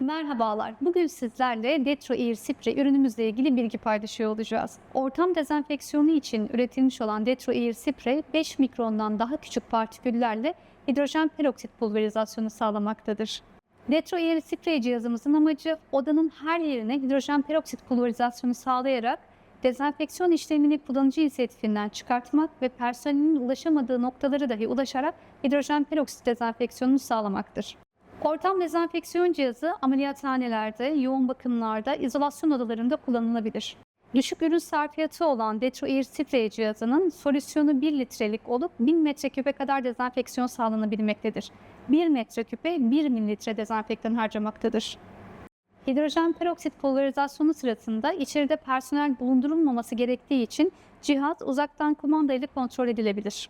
Merhabalar. Bugün sizlerle Detro Air Spray ürünümüzle ilgili bilgi paylaşıyor olacağız. Ortam dezenfeksiyonu için üretilmiş olan Detro Air Spray 5 mikrondan daha küçük partiküllerle hidrojen peroksit pulverizasyonu sağlamaktadır. Detro Air Spray cihazımızın amacı odanın her yerine hidrojen peroksit pulverizasyonu sağlayarak dezenfeksiyon işlemini kullanıcı inisiyatifinden çıkartmak ve personelin ulaşamadığı noktaları dahi ulaşarak hidrojen peroksit dezenfeksiyonunu sağlamaktır. Ortam dezenfeksiyon cihazı ameliyathanelerde, yoğun bakımlarda, izolasyon odalarında kullanılabilir. Düşük ürün sarfiyatı olan Detro Air Spray cihazının solüsyonu 1 litrelik olup 1000 metreküpe kadar dezenfeksiyon sağlanabilmektedir. 1 metreküpe 1 mililitre dezenfektan harcamaktadır. Hidrojen peroksit pulverizasyonu sırasında içeride personel bulundurulmaması gerektiği için cihaz uzaktan kumanda ile kontrol edilebilir.